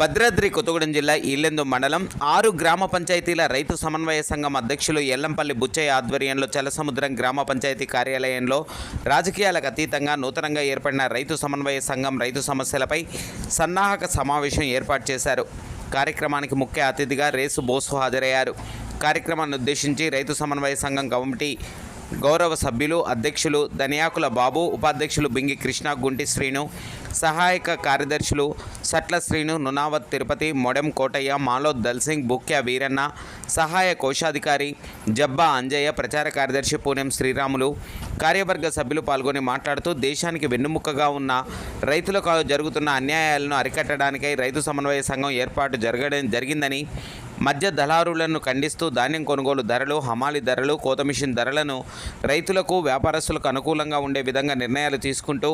భద్రాద్రి కొత్తగూడెం జిల్లా ఈలెందు మండలం ఆరు గ్రామ పంచాయతీల రైతు సమన్వయ సంఘం అధ్యక్షులు ఎల్లంపల్లి బుచ్చయ్య ఆధ్వర్యంలో చలసముద్రం గ్రామ పంచాయతీ కార్యాలయంలో రాజకీయాలకు అతీతంగా నూతనంగా ఏర్పడిన రైతు సమన్వయ సంఘం రైతు సమస్యలపై సన్నాహక సమావేశం ఏర్పాటు చేశారు. కార్యక్రమానికి ముఖ్య అతిథిగా రేసు బోసు హాజరయ్యారు. కార్యక్రమాన్ని ఉద్దేశించి రైతు సమన్వయ సంఘం కమిటీ గౌరవ సభ్యులు అధ్యక్షులు దనియాకుల బాబు ఉపాధ్యక్షులు బింగి కృష్ణ గుంటి శ్రీను సహాయక కార్యదర్శులు సట్ల శ్రీను నునావత్ తిరుపతి మొడెం కోటయ్య మాలో దల్సింగ్ బుక్య వీరన్న సహాయ కోశాధికారి జబ్బా అంజయ్య ప్రచార కార్యదర్శి పూనెం శ్రీరాములు కార్యవర్గ సభ్యులు పాల్గొని మాట్లాడుతూ దేశానికి వెన్నుముక్కగా ఉన్న రైతులకు జరుగుతున్న అన్యాయాలను అరికట్టడానికై రైతు సమన్వయ సంఘం ఏర్పాటు జరగడం జరిగిందని మధ్య దళారులను ఖండిస్తూ ధాన్యం కొనుగోలు ధరలు హమాలి ధరలు కోత మిషన్ ధరలను రైతులకు వ్యాపారస్తులకు అనుకూలంగా ఉండే విధంగా నిర్ణయాలు తీసుకుంటూ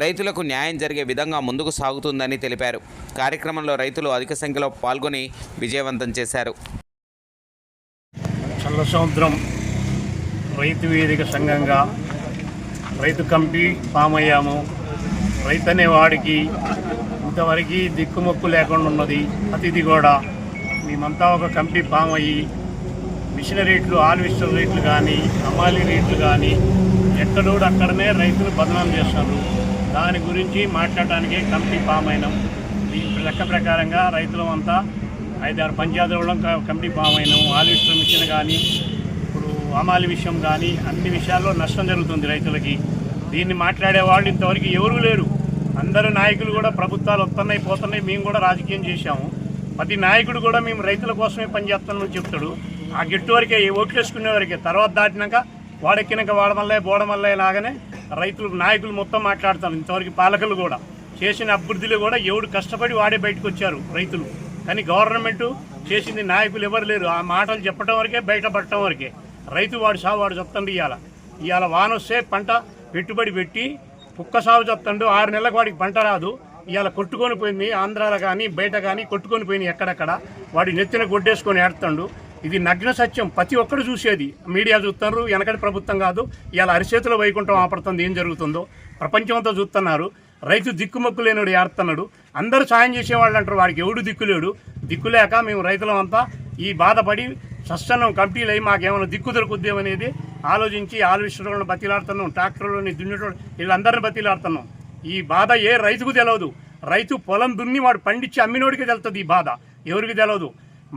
రైతులకు న్యాయం జరిగే విధంగా ముందుకు సాగుతుందని తెలిపారు. కార్యక్రమంలో రైతులు అధిక సంఖ్యలో పాల్గొని విజయవంతం చేశారు. చల్ల సముద్రం రైతు వేదిక సంఘంగా రైతు కంపి ఫామ్ అయ్యాము రైతు అనే వాడికి ఇంతవరకు దిక్కుమొక్కు లేకుండా ఉన్నది అతిథి కూడా. మేమంతా ఒక కంపి ఫామ్ అయ్యి మిషన్ రేట్లు ఆల్విస్టర్ రేట్లు కానీ అమాలి రేట్లు కానీ ఎక్కడోడు అక్కడనే రైతులు బదనాం చేస్తున్నారు. దాని గురించి మాట్లాడటానికి కమిటీ ఫామ్ అయినాం. లెక్క ప్రకారంగా రైతులం అంతా ఐదారు పంచాయతీల కమిటీ ఫామ్ అయినాం. ఆల్విస్టర్ మిషన్ కానీ ఇప్పుడు అమాలి విషయం కానీ అన్ని విషయాల్లో నష్టం జరుగుతుంది రైతులకి. దీన్ని మాట్లాడే వాళ్ళు ఇంతవరకు ఎవరు లేరు. అందరు నాయకులు కూడా ప్రభుత్వాలు వస్తున్నాయి పోతున్నాయి. మేము కూడా రాజకీయం చేశాము. ప్రతి నాయకుడు కూడా మేము రైతుల కోసమే పనిచేస్తామని చెప్తాడు. ఆ గిట్టు వరకే ఈ ఓట్లు వేసుకునే వరకే. తర్వాత దాటినాక వాడెక్కినాక వాడమల్లే బోడమల్లే లాగానే రైతులు నాయకులు మొత్తం మాట్లాడతారు ఇంతవరకు పాలకులు కూడా చేసిన అభివృద్ధిలో కూడా ఎవడు కష్టపడి వాడే బయటకు వచ్చారు రైతులు. కానీ గవర్నమెంట్ చేసింది నాయకులు ఎవరు లేరు. ఆ మాటలు చెప్పడం వరకే బయట పడటం వరకే. రైతు వాడు సాగు వాడు చెప్తాడు ఇవాళ ఇవాళ వాన వస్తే పంట పెట్టుబడి పెట్టి కుక్క సాగు చెప్తాడు. ఆరు నెలలకు వాడికి పంట రాదు. ఇవాళ కొట్టుకొని పోయింది ఆంధ్రాలో కానీ బయట కానీ కొట్టుకొని పోయింది ఎక్కడెక్కడ. వాడి నెత్తిన గొడ్డేసుకొని ఏడుతాడు. ఇది నగ్న సత్యం. ప్రతి ఒక్కరు చూసేది. మీడియా చూస్తున్నారు వెనకటి ప్రభుత్వం కాదు. ఇవాళ అరిచేతుల వైకుంఠం ఆపడుతుంది. ఏం జరుగుతుందో ప్రపంచంతో చూస్తున్నారు. రైతు దిక్కుమొక్కు లేనివాడు ఏడుతున్నాడు అందరూ సాయం చేసేవాళ్ళు అంటారు. వాడికి ఎవడు దిక్కులేడు దిక్కులేక మేము రైతులమంతా ఈ బాధపడి సస్సనం కంపెనీలు అయ్యి మాకేమైనా దిక్కు దొరుకుద్దేమనేది ఆలోచించి ఆలోచించడం బతిలాడుతున్నాం. ట్రాక్టర్లోని దున్నేటోడు వీళ్ళందరిని బతిలాడుతున్నాం. ఈ బాధ ఏ రైతుకు తెలియదు రైతు పొలం దున్ని వాడు పండించి అమ్మినోడికి తెలుస్తుంది ఈ బాధ. ఎవరికి తెలియదు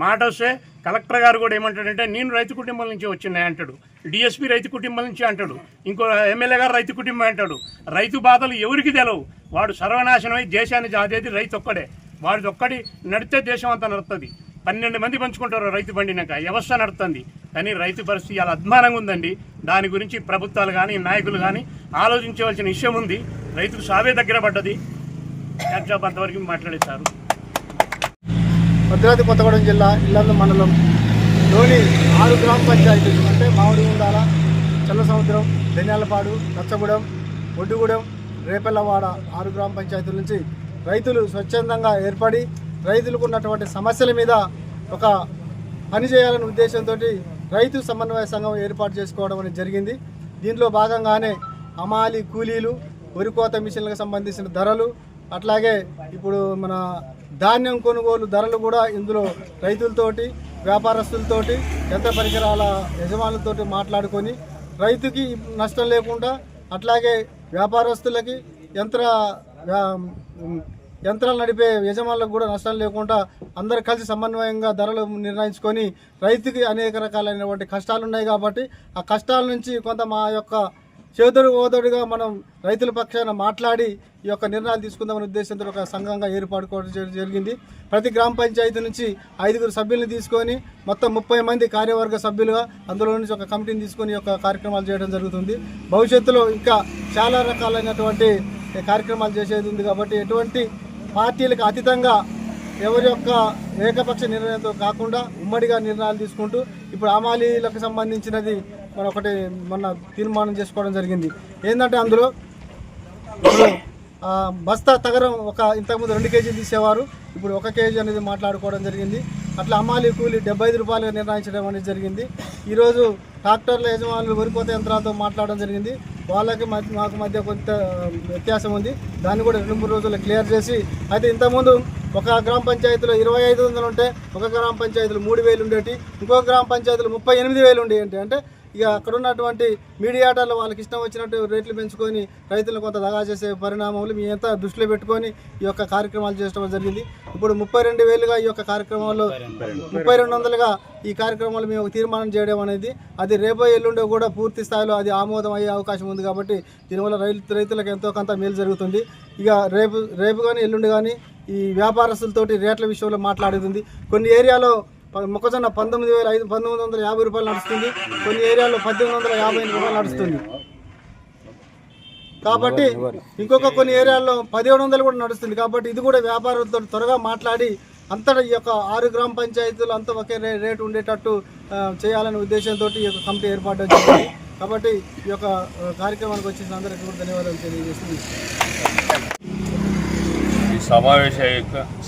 మాట వస్తే కలెక్టర్ గారు కూడా ఏమంటాడంటే నేను రైతు కుటుంబం నుంచి వచ్చినాయి అంటాడు. డిఎస్పీ రైతు కుటుంబం నుంచి అంటాడు. ఇంకో ఎమ్మెల్యే గారు రైతు కుటుంబం అంటాడు. రైతు బాధలు ఎవరికి తెలవు? వాడు సర్వనాశనమై దేశాన్ని జాదేది రైతు ఒక్కడే. వాడిది ఒక్కడి నడితే దేశం అంతా నడుస్తుంది పన్నెండు మంది పంచుకుంటారు రైతు పండినాక వ్యవస్థ నడుస్తుంది కానీ రైతు పరిస్థితి చాలా అధ్మానంగా ఉందండి. దాని గురించి ప్రభుత్వాలు కానీ నాయకులు కానీ ఆలోచించవలసిన విషయం ఉంది. రైతుకు సావే దగ్గర పడ్డది. అంతవరకు మాట్లాడేశారు. భద్రాద్రి కొత్తగూడెం జిల్లా ఇల్లందు మండలంలోని ఆరు గ్రామ పంచాయతీలు అంటే మామిడిగుండాల చల్ల సముద్రం ధన్యాలపాడు నచ్చగూడెం ఒడ్డుగూడెం రేపెల్లవాడ ఆరు గ్రామ పంచాయతీల నుంచి రైతులు స్వచ్ఛందంగా ఏర్పడి రైతులకు ఉన్నటువంటి సమస్యల మీద ఒక పని చేయాలనే ఉద్దేశంతో రైతు సమన్వయ సంఘం ఏర్పాటు చేసుకోవడం అనేది జరిగింది. దీంట్లో భాగంగానే అమాలి కూలీలు వరి కోత మిషన్లకు సంబంధించిన ధరలు అట్లాగే ఇప్పుడు మన ధాన్యం కొనుగోలు ధరలు కూడా ఇందులో రైతులతోటి వ్యాపారస్తులతోటి యంత్ర పరికరాల యజమానులతోటి మాట్లాడుకొని రైతుకి నష్టం లేకుండా అట్లాగే వ్యాపారస్తులకి యంత్ర వ్యా- యంత్రాలు నడిపే యజమానులకు కూడా నష్టం లేకుండా అందరు కలిసి సమన్వయంగా ధరలు నిర్ణయించుకొని రైతుకి అనేక రకాలైనటువంటి కష్టాలు ఉన్నాయి కాబట్టి ఆ కష్టాల నుంచి కొంత మా యొక్క చేదుడు ఓదడుగా మనం రైతుల పక్షాన మాట్లాడి ఈ యొక్క నిర్ణయాలు తీసుకుందామనే ఉద్దేశంతో ఒక సంఘంగా ఏర్పాటుకోవడం జరిగింది. ప్రతి గ్రామ పంచాయతీ నుంచి ఐదుగురు సభ్యులను తీసుకొని మొత్తం ముప్పై మంది కార్యవర్గ సభ్యులుగా అందులో నుంచి ఒక కమిటీని తీసుకొని ఈ యొక్క కార్యక్రమాలు చేయడం జరుగుతుంది. భవిష్యత్తులో ఇంకా చాలా రకాలైనటువంటి కార్యక్రమాలు చేసేది ఉంది కాబట్టి ఎటువంటి పార్టీలకు అతీతంగా ఎవరి యొక్క ఏకపక్ష నిర్ణయంతో కాకుండా ఉమ్మడిగా నిర్ణయాలు తీసుకుంటూ ఇప్పుడు అమాలీలకు సంబంధించినది మన ఒకటి మొన్న తీర్మానం చేసుకోవడం జరిగింది. ఏంటంటే అందులో బస్తా తగరం ఒక ఇంతకుముందు రెండు కేజీలు తీసేవారు. ఇప్పుడు ఒక కేజీ అనేది మాట్లాడుకోవడం జరిగింది. అట్లా అమ్మాలి కూలి డెబ్బై ఐదు రూపాయలుగా నిర్ణయించడం అనేది జరిగింది. ఈరోజు ట్రాక్టర్ల యజమానులు వరికోత యంత్రాలతో మాట్లాడడం జరిగింది. వాళ్ళకి మధ్య మాకు మధ్య కొంత వ్యత్యాసం ఉంది. దాన్ని కూడా రెండు మూడు రోజుల్లో క్లియర్ చేసి అయితే ఇంతకుముందు ఒక గ్రామ పంచాయతీలో ఇరవై ఐదు వందలు ఉంటే ఒక గ్రామ పంచాయతీలో మూడు వేలు ఉండేటి ఇంకో గ్రామ పంచాయతీలో ముప్పై ఎనిమిది వేలు ఉండేవి అంటే ఇక అక్కడ ఉన్నటువంటి మీడియాటర్లు వాళ్ళకి ఇష్టం వచ్చినట్టు రేట్లు పెంచుకొని రైతులను కొంత దగా చేసే పరిణామాలు మీ అంతా దృష్టిలో పెట్టుకొని ఈ యొక్క కార్యక్రమాలు చేయడం జరిగింది. ఇప్పుడు ముప్పై రెండు వేలుగా ఈ యొక్క కార్యక్రమాల్లో ముప్పై రెండు వందలుగా ఈ కార్యక్రమాలు మేము తీర్మానం చేయడం అనేది అది రేపో ఎల్లుండో కూడా పూర్తి స్థాయిలో అది ఆమోదం అయ్యే అవకాశం ఉంది కాబట్టి దీనివల్ల రైతు రైతులకు ఎంతో కొంత మేలు జరుగుతుంది. ఇక రేపు రేపు కానీ ఎల్లుండి కానీ ఈ వ్యాపారస్తులతోటి రేట్ల విషయంలో మాట్లాడేది కొన్ని ఏరియాలో మొక్కజొన్న పంతొమ్మిది వేల ఐదు పంతొమ్మిది వందల యాభై రూపాయలు నడుస్తుంది. కొన్ని ఏరియాలో పద్దెనిమిది వందల యాభై ఎనిమిది రూపాయలు నడుస్తుంది. కాబట్టి ఇంకొక కొన్ని ఏరియాల్లో పదిహేడు వందలు కూడా నడుస్తుంది. కాబట్టి ఇది కూడా వ్యాపారులతో త్వరగా మాట్లాడి అంతటా ఈ యొక్క ఆరు గ్రామ పంచాయతీలు అంతా ఒకే రేటు ఉండేటట్టు చేయాలనే ఉద్దేశంతో ఈ యొక్క కమిటీ ఏర్పాటు జరిగింది. కాబట్టి ఈ యొక్క కార్యక్రమానికి వచ్చిన అందరికీ కూడా ధన్యవాదాలు తెలియజేస్తుంది ఈ సమావేశ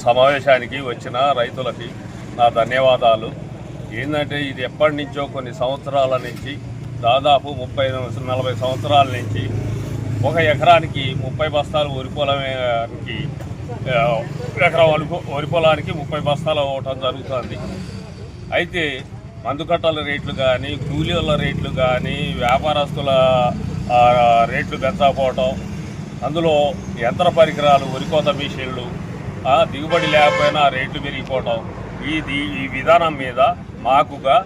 సమావేశానికి వచ్చిన రైతులకి నా ధన్యవాదాలు. ఏంటంటే ఇది ఎప్పటి నుంచో కొన్ని సంవత్సరాల నుంచి దాదాపు ముప్పై నలభై సంవత్సరాల నుంచి ఒక ఎకరానికి ముప్పై బస్తాలు వరి పొలానికి ఎకరం వరి పొ- వరి పొలానికి ముప్పై బస్తాలు అవ్వటం జరుగుతుంది. అయితే మందుకట్టల రేట్లు కానీ కూలీల రేట్లు కానీ వ్యాపారస్తుల రేట్లు పెంచకపోవటం అందులో యంత్ర పరికరాలు వరికోత మిషన్లు దిగుబడి లేకపోయినా రేట్లు పెరిగిపోవటం ఈ ఈ విధానం మీద మాకుగా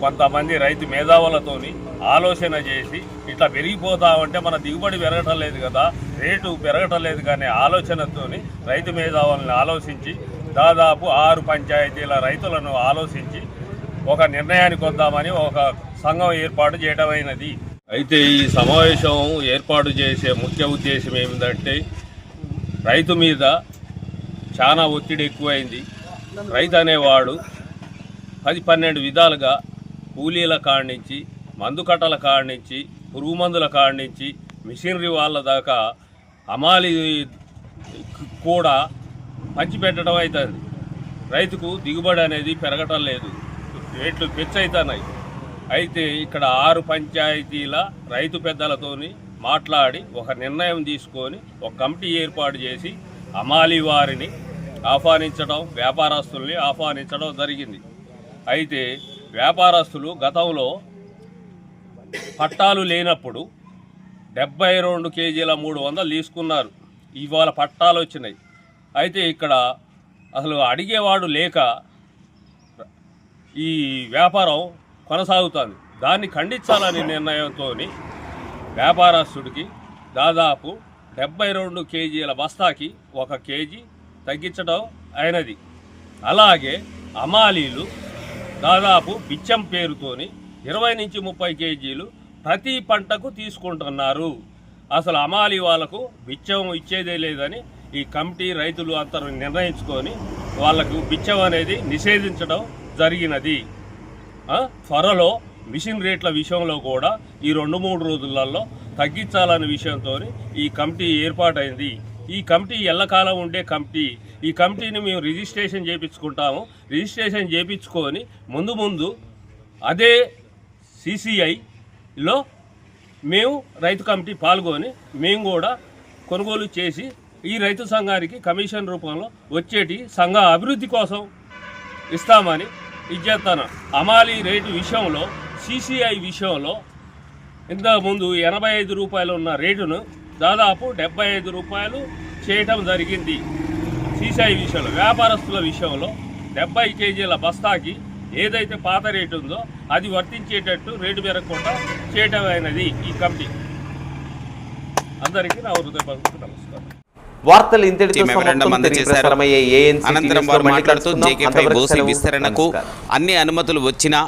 కొంతమంది రైతు మేధావులతోని ఆలోచన చేసి ఇట్లా పెరిగిపోతా ఉంటే మన దిగుబడి పెరగటం లేదు కదా రేటు పెరగటం లేదు కానీ ఆలోచనతోని రైతు మేధావులను ఆలోచించి దాదాపు ఆరు పంచాయతీల రైతులను ఆలోచించి ఒక నిర్ణయానికి వద్దామని ఒక సంఘం ఏర్పాటు చేయడమైనది అయితే ఈ సమావేశం ఏర్పాటు చేసే ముఖ్య ఉద్దేశం ఏమిటంటే రైతు మీద చాలా ఒత్తిడి ఎక్కువైంది. రైతు అనేవాడు పది పన్నెండు విధాలుగా కూలీల కాడి నుంచి మందు కట్టల కాడి నుంచి పురుగు మందుల కాడి నుంచి మిషనరీ వాళ్ళ దాకా అమాలి కూడా పంచిపెట్టడం అవుతుంది రైతుకు దిగుబడి అనేది పెరగటం లేదు. రేట్లు పెచ్చవుతున్నాయి అయితే ఇక్కడ ఆరు పంచాయతీల రైతు పెద్దలతోని మాట్లాడి ఒక నిర్ణయం తీసుకొని ఒక కమిటీ ఏర్పాటు చేసి అమాలి వారిని ఆహ్వానించడం వ్యాపారస్తుల్ని ఆహ్వానించడం జరిగింది. అయితే వ్యాపారస్తులు గతంలో పట్టాలు లేనప్పుడు డెబ్బై రెండు కేజీల మూడు వందలు తీసుకున్నారు. ఇవాళ పట్టాలు వచ్చినాయి. అయితే ఇక్కడ అసలు అడిగేవాడు లేక ఈ వ్యాపారం కొనసాగుతుంది. దాన్ని ఖండించాలనే నిర్ణయంతో వ్యాపారస్తుడికి దాదాపు డెబ్బై రెండు కేజీల బస్తాకి ఒక కేజీ తగ్గించడం అయినది. అలాగే అమాలీలు దాదాపు బిచ్చం పేరుతోని ఇరవై నుంచి ముప్పై కేజీలు ప్రతి పంటకు తీసుకుంటున్నారు. అసలు అమాలి వాళ్ళకు బిచ్చం ఇచ్చేదే లేదని ఈ కమిటీ రైతులు అందరూ నిర్ణయించుకొని వాళ్ళకు బిచ్చం అనేది నిషేధించడం జరిగినది. త్వరలో మిషన్ రేట్ల విషయంలో కూడా ఈ రెండు మూడు రోజులలో తగ్గించాలనే విషయంతో ఈ కమిటీ ఏర్పాటైంది. ఈ కమిటీ ఎల్లకాలం ఉండే కమిటీ. ఈ కమిటీని మేము రిజిస్ట్రేషన్ చేయించుకుంటాము. రిజిస్ట్రేషన్ చేయించుకొని ముందు ముందు అదే సిసిఐలో మేము రైతు కమిటీ పాల్గొని మేము కూడా కొనుగోలు చేసి ఈ రైతు సంఘానికి కమిషన్ రూపంలో వచ్చేటి సంఘ అభివృద్ధి కోసం ఇస్తామని ఇచ్చేస్తాను. అమాలి రేటు విషయంలో సిసిఐ విషయంలో ఇంతకుముందు ఎనభై ఐదు రూపాయలు ఉన్న రేటును దాదాపు డెబ్బై ఐదు రూపాయలు చేయటం జరిగింది సిసిఐ విషయంలో వ్యాపారస్తుల విషయంలో డెబ్బై కేజీల బస్తాకి ఏదైతే పాత రేటు ఉందో అది వర్తించేటట్టు రేటు పెరగకుండా చేయటం అయినది ఈ కమిటీ అందరికీ నా హృదయపూర్వక నమస్కారం వార్తలు ఇంతటితో అనంతరం వారు మాట్లాడుతూ. JK five. విస్తరణకు. అన్ని అనుమతులు వచ్చినా